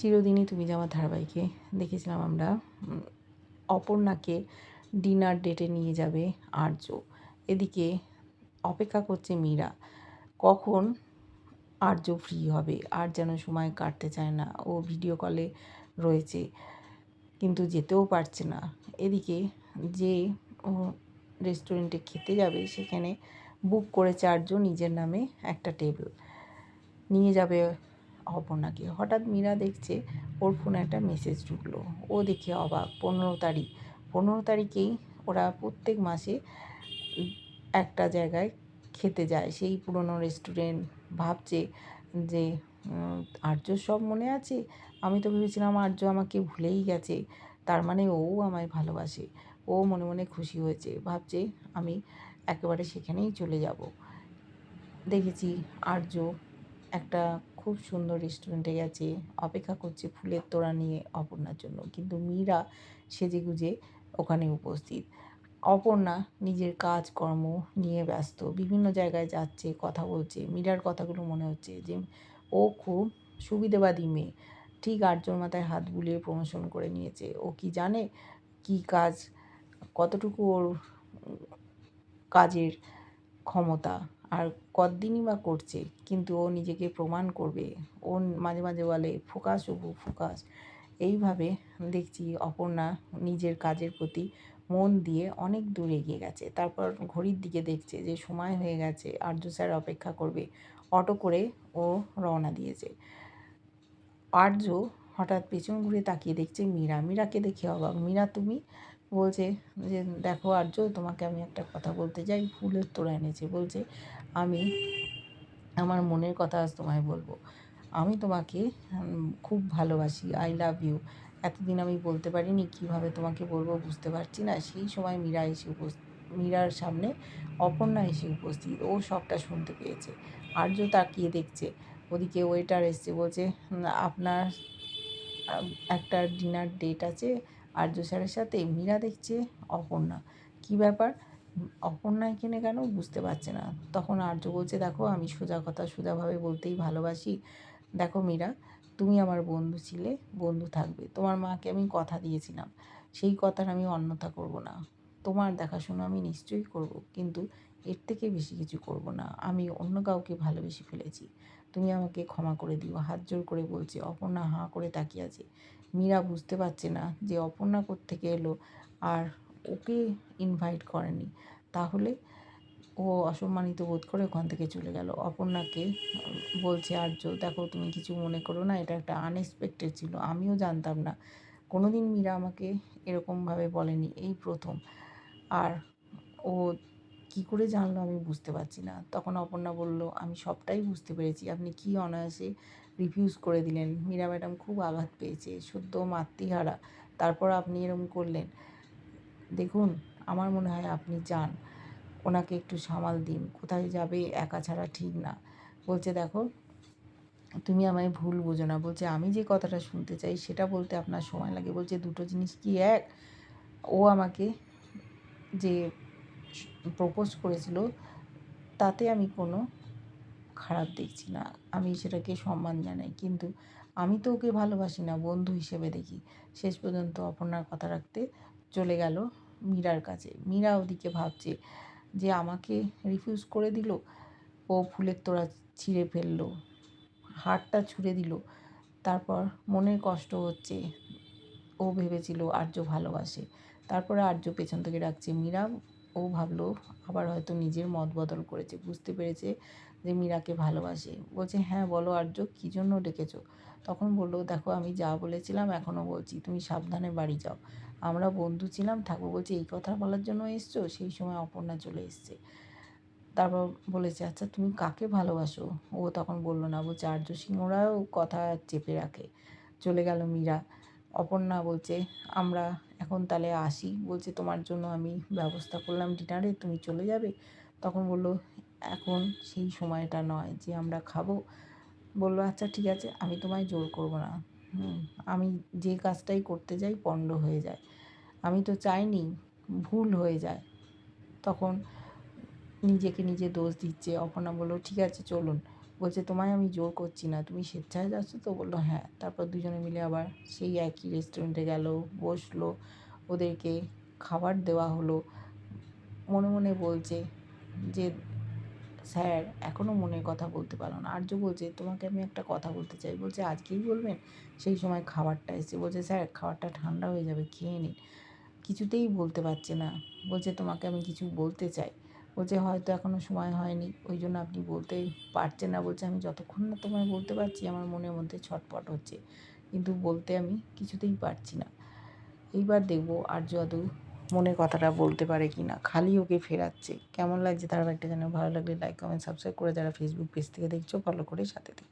চিরদিনই তুমি যে আমার ধারাবাহিকে দেখেছিলাম আমরা অপর্ণাকে ডিনার ডেটে নিয়ে যাবে আর্য। এদিকে অপেক্ষা করছে মীরা, কখন আর্য ফ্রি হবে, আর যেন সময় কাটতে চায় না। ও ভিডিও কলে রয়েছে, কিন্তু যেতেও পারছে না। এদিকে যে ও রেস্টুরেন্টে খেতে যাবে, সেখানে বুক করেছে আর্য নিজের নামে একটা টেবিল নিয়ে যাবে অপর্ণাকে। হঠাৎ মীরা দেখছে ওর ফোনে একটা মেসেজ ঢুকলো। ও দেখে অবাক। পনেরো তারিখ। পনেরো তারিখেই ওরা প্রত্যেক মাসে একটা জায়গায় খেতে যায়। সেই পুরনো রেস্টুরেন্ট ভাবছে যে আর্য সব মনে আছে? আমি তো ভেবেছিলাম আর্য আমাকে ভুলেই গেছে। তার মানে ও আমায় ভালোবাসে। ও মনে মনে খুশি হয়েছে। ভাবছে আমি একেবারে সেখানেই চলে যাব। দেখেছি আর্য একটা খুব সুন্দর রেস্টুরেন্টে গেছে, অপেক্ষা করছে ফুলের তোড়া নিয়ে অপর্ণার জন্য। কিন্তু মীরা সেজেগুজে ওখানে উপস্থিত। অপর্ণা নিজের কাজকর্ম নিয়ে ব্যস্ত, বিভিন্ন জায়গায় যাচ্ছে, কথা বলছে। মীরার কথাগুলো মনে হচ্ছে যে ও খুব সুবিধেবাদী মেয়ে। ঠিক আটজন মাথায় হাত বুলিয়ে প্রমোশন করে নিয়েছে। ও কি জানে কি কাজ, কতটুকু ওর কাজের ক্ষমতা? আর কতদিনই বা করছে, কিন্তু ও নিজেকে প্রমাণ করবে। ও মাঝে মাঝে বলে, ফোকাস অপু, ফোকাস। এইভাবে দেখছি অপর্ণা নিজের কাজের প্রতি মন দিয়ে অনেক দূর এগিয়ে গেছে। তারপর ঘড়ির দিকে দেখছে যে সময় হয়ে গেছে, আর্য স্যার অপেক্ষা করবে। অটো করে ও রওনা দিয়েছে। আর্য হঠাৎ পেছন ঘুরে তাকিয়ে দেখছে মীরা। মীরাকে দেখে অবাক। মীরা, তুমি? বলছে যে, দেখো আর্য, তোমাকে আমি একটা কথা বলতে চাই। ফুলের তোড়া এনেছে। বলছে আমি, আমার মনের কথা আজ তোমায় বলব। আমি তোমাকে খুব ভালোবাসি। আই লাভ ইউ এতদিন আমি বলতে পারিনি কীভাবে তোমাকে বলব বুঝতে পারছি না। সেই সময় মীরা এসে উপস্থিত মীরার সামনে অপর্ণা এসে উপস্থিত। ও সবটা শুনতে পেয়েছে। আর্য তাকিয়ে দেখছে। ওদিকে ওয়েটার এসছে, বলছে আপনার একটা ডিনার ডেট আছে আর্য স্যারের সাথে? মীরা দেখছে অপর্ণা। কী ব্যাপার? উম, অপর্ণা এখানে কেন বুঝতে পারছে না। তখন আর্য বলছে দেখো আমি সোজা কথা সোজাভাবে বলতেই ভালোবাসি। দেখো মীরা তুমি আমার বন্ধু ছিলে বন্ধু থাকবে। তোমার মাকে আমি কথা দিয়েছিলাম। সেই কথার আমি অন্যথা করব না। তোমার দেখাশোনা আমি নিশ্চয়ই করব কিন্তু এর থেকে বেশি কিছু করব না। আমি অন্য কাউকে ভালোবেসে ফেলেছি। তুমি আমাকে ক্ষমা করে দিও। হাত জোর করে বলছে। অপর্ণা হাঁ করে তাকিয়ে আছে। মীরা বুঝতে পারছে না যে অপর্ণা থেকে এলো আর ওকে ইনভাইট করেনি। তাহলে ও অসম্মানিত বোধ করে ওখান থেকে চলে গেল। অপর্ণাকে বলছে, আর্য, দেখো তুমি কিছু মনে করো না, এটা একটা আনএক্সপেক্টেড ছিল, আমিও জানতাম না। কোনো দিন মীরা আমাকে এরকমভাবে বলেনি, এই প্রথম। আর ও কী করে জানলো আমি বুঝতে পারছি না। তখন অপর্ণা বলল, আমি সবটাই বুঝতে পেরেছি, আপনি কী অনায়াসে রিফিউজ করে দিলেন? মীরা ম্যাডাম খুব আঘাত পেয়েছে সদ্য মাতৃহারা, তারপর আপনি এরকম করলেন। দেখুন, আমার মনে হয় আপনি যান। ওনাকে একটু সামাল দিন। কোথায় যাবে, একা ছাড়া ঠিক না। বলছে, দেখো, তুমি আমায় ভুল বোঝো না। বলছে, আমি যে কথাটা শুনতে চাই, সেটা বলতে আপনার সময় লাগে। বলছে, দুটো জিনিস কি এক? ও আমাকে যে প্রপোজ করেছিল, তাতে আমি কোনো খারাপ দেখছি না। আমি সেটাকে সম্মান জানাই। কিন্তু আমি তো ওকে ভালোবাসি না, বন্ধু হিসেবে দেখি। শেষ পর্যন্ত অপর্ণার কথা রাখতে চলে গেল মীরার কাছে। মীরা ওদিকে ভাবছে যে আমাকে রিফিউজ করে দিল, ও ফুলের তোড়া ছিঁড়ে ফেলল, হারটা ছুঁড়ে দিল। তারপর মনের কষ্ট হচ্ছে, ও ভেবেছিল আর্য ভালোবাসে। তারপরে আর্য পেছন থেকে ডাকছে, মীরা, ও ভাবলো আবার হয়তো নিজের মত বদল করেছে, বুঝতে পেরেছে যে মীরাকে ভালোবাসে। বলছে হ্যাঁ বলো আর্য, কী জন্য ডেকেছো? তখন বলল, দেখো, আমি যা বলেছিলাম এখনও বলছি, তুমি সাবধানে বাড়ি যাও। আমরা বন্ধু ছিলাম থাকব বলছে, এই কথা বলার জন্য এসছো? সেই সময় অপর্ণা চলে এসছে। তারপর বলেছে আচ্ছা তুমি কাকে ভালোবাসো? ও তখন বলল, না, বলছে, আর্য সিংহরাও কথা চেপে রাখে। চলে গেল মীরা। অপর্ণা বলছে, আমরা এখন তাহলে আসি। বলছে, তোমার জন্য আমি ব্যবস্থা করলাম ডিনারে তুমি চলে যাবে? তখন বলল, এখন সেই সময়টা নয় যে আমরা খাব। বলল আচ্ছা ঠিক আছে, আমি তোমায় জোর করব না। আমি যে কাজটাই করতে যাই পণ্ড হয়ে যায়। আমি তো চাইনি ভুল হয়ে যায়। তখন নিজেকে নিজে দোষ দিচ্ছে। অপর্ণা বলল, ঠিক আছে, চলুন। বলছে, তোমায় আমি জোর করছি না। তুমি স্বেচ্ছায় যাচ্ছ? তো বলল হ্যাঁ। তারপর দুজনে মিলে আবার সেই একই রেস্টুরেন্টে গেল, বসল। ওদেরকে খাবার দেওয়া হলো। মনে মনে বলছে যে স্যার এখনও মনের কথা বলতে পারো না। আর্য বলছে, তোমাকে আমি একটা কথা বলতে চাই। বলছে, আজকেই বলবেন? সেই সময় খাবারটা এসে বলছে, স্যার, খাবারটা ঠান্ডা হয়ে যাবে, খেয়ে নিন। কিছুতেই বলতে পারছে না। বলছে, তোমাকে আমি কিছু বলতে চাই। বলছে, হয়তো এখনও সময় হয়নি। ওই জন্য আপনি বলতে পারছেন না। বলছে, আমি যতক্ষণ না তোমায় বলতে পারছি, আমার মনের মধ্যে ছটপট হচ্ছে। কিন্তু বলতে আমি কিছুতেই পারছি না। এইবার দেখব আর্য আদৌ মনের কথাটা বলতে পারে কি না খালি ওকে ফেরাচ্ছে। কেমন লাগছে ধারাবাহিকটা যেন ভালো লাগলে লাইক কমেন্ট সাবস্ক্রাইব করে যারা ফেসবুক পেজ থেকে দেখছ ফলো করে সাথে থেকে।